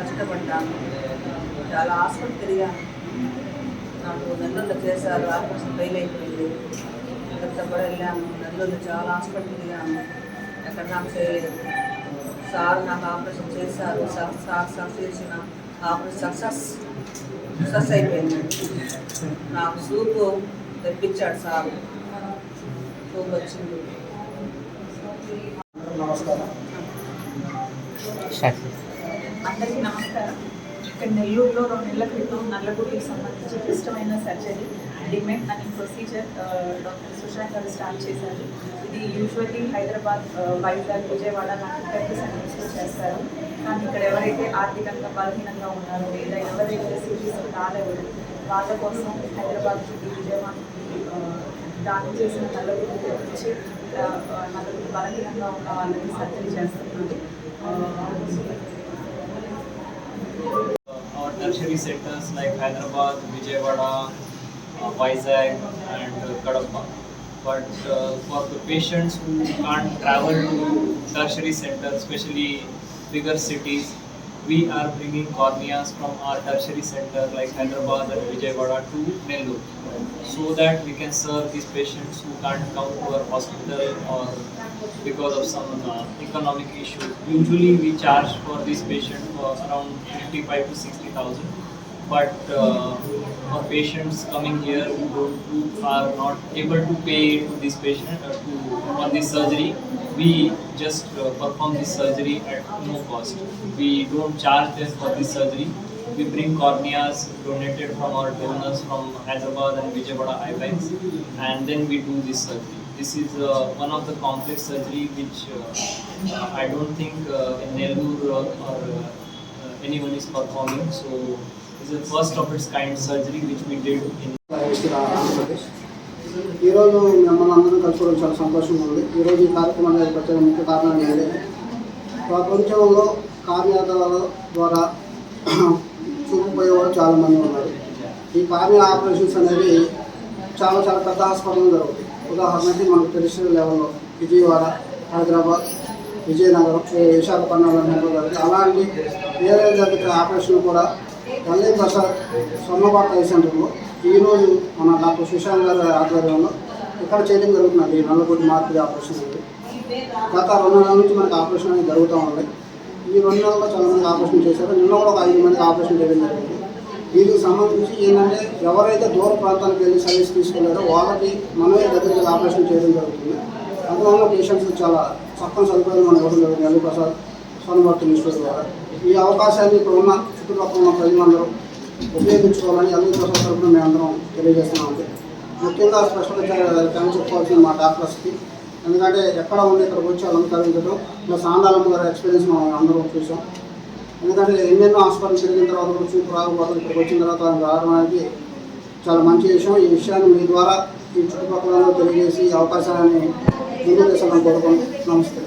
కష్టపడ్డాను. చాలా హాస్పిటల్ తిరిగాను నాకు నెల్లూరులో చేశారు ఆపరేషన్ ఫెయిల్ అయిపోయింది. ఇక్కడితో కూడా వెళ్ళాను. నెల్లూరులో చాలా హాస్పిటల్ తిరిగాను ఎక్కడ నాకు చేయలేదు. సార్ నాకు ఆపరేషన్ చేశారు. సార్ సార్ సార్ చేసిన ఆపరేషన్ సక్సెస్ సక్సెస్ అయిపోయింది. నాకు సూపు తెప్పించాడు సార్. సూప్ వచ్చింది. నమస్కారం. అందరికీ నమస్కారం. ఇక్కడ నెల్లూరులో రెండు నెలల క్రితం నల్లగుడికి సంబంధించి క్లిష్టమైన సర్జరీ డిమెట్ అనే ప్రొసీజర్ డాక్టర్ సుశాంత్ గారు స్టార్ట్ చేశారు. ఇది యూజువల్లీ హైదరాబాద్ uh, వైజాగ్ విజయవాడ లాంటి పెద్ద సెంటర్స్లో చేస్తారు. కానీ ఇక్కడ ఎవరైతే ఆర్థికంగా బలహీనంగా ఉన్నారో లేదా ఎవరైతే సిటీస్ రాలేవరు వాళ్ళ కోసం హైదరాబాద్ నుండి విజయవాడ నుండి uh, దానం చేసిన uh, నల్లగుడి తెప్పించి ఇక్కడ బలహీనంగా ఉన్న వాళ్ళకి సర్జరీ చేస్తున్నారు. Centers like Hyderabad, Vijayawada, uh, Vizag, and uh, Kadapa. But uh, for the patients who can't travel to tertiary centers, especially bigger cities, we are bringing corneas from our tertiary center like Hyderabad and Vijayawada to Nellore so that we can serve these patients who can't come to our hospital or because of some uh, economic issue. Usually we charge for this patient for around 55 to 60,000 but uh, for patients coming here who are not able to pay to this patient uh, to for this surgery we just uh, perform this surgery at no cost. We don't charge them for this surgery. We bring corneas donated from our donors from Hyderabad and Vijayawada eye banks and then we do this surgery. This is uh, one of the complex surgery which uh, I don't think uh, in Nellore or, or uh, anyone is performing. So is is the first of its kind surgery which we did in ఇక్కడ ఆంధ్రప్రదేశ్ ఈరోజు మిమ్మల్ని అందరం కలుసుకోవడం చాలా సంతోషంగా ఉంది. ఈరోజు ఈ కార్యక్రమాన్ని ఏర్పరచడం ముఖ్య కారణం ఏంటంటే ప్రపంచంలో కార్యాలయాల ద్వారా చూపుపోయేవారు చాలా మంది ఉన్నారు. ఈ కార్య ఆపరేషన్స్ అనేవి చాలా చాలా పెద్ద హాస్పిటల్ జరుగుతాయి. ఉదాహరణకి మనకు తెలిసిన లెవెల్లో విజయవాడ హైదరాబాద్ విజయనగరం విశాఖపట్నం అలాంటి వేరే దగ్గర ఆపరేషన్ కూడా ఎల్ఐ ప్రసాద్ స్వర్ణపాట ఐ సెంటర్లో ఈరోజు మన డాక్టర్ సుశాంత్ గారి ఆధ్వర్యంలో ఇక్కడ చేయడం జరుగుతున్నది. ఈ నల్లగొడ్డి మార్పిడి ఆపరేషన్ అనేది. గత రెండు నెలల నుంచి మనకి ఆపరేషన్ అనేది జరుగుతూ ఉంది. ఈ రెండు నెలల్లో చాలా మంది ఆపరేషన్ చేశారు. నిన్న కూడా ఒక ఐదు మంది ఆపరేషన్ చేయడం జరిగింది. దీనికి సంబంధించి ఏంటంటే ఎవరైతే దూర ప్రాంతాలకు వెళ్ళి సర్వీస్ తీసుకెళ్ళారో వాళ్ళకి మనమే దగ్గరికి ఆపరేషన్ చేయడం జరుగుతుంది. అందువల్ల పేషెంట్స్ చాలా చక్కని సదుపాయాలు మనం ఇవ్వడం జరుగుతుంది అల్లు ప్రసాద్ సోనభక్తి ఇన్స్టిట్యూట్ ద్వారా ఈ అవకాశాన్ని ఇక్కడ ఉన్న చుట్టుపక్కల ఉన్న ప్రజలందరూ ఉపయోగించుకోవాలని అల్లు ప్రసాద్ తరఫున మేమందరం తెలియజేస్తున్నామండి ముఖ్యంగా స్పెషల్ కానీ చెప్పుకోవాల్సింది మా డాక్టర్స్కి ఎందుకంటే ఎక్కడ ఉండి ఇక్కడికి వచ్చి అలంకరించడం ప్లస్ ఆండాలమ్మ గారి ఎక్స్పీరియన్స్ మనం అందరం చూసాం. ఎందుకంటే ఎన్నెన్నో హాస్పిటల్ తిరిగిన తర్వాత వచ్చి రాకపోతే ఇక్కడికి వచ్చిన తర్వాత ఆయన రావడం అనేది చాలా మంచి విషయం. ఈ విషయాన్ని మీ ద్వారా ఈ చుట్టుపక్కల తెలియజేసి ఈ అవకాశాన్ని ముందుకు తీసుకోవాలని కోరుకుంటున్నాం. నమస్తే.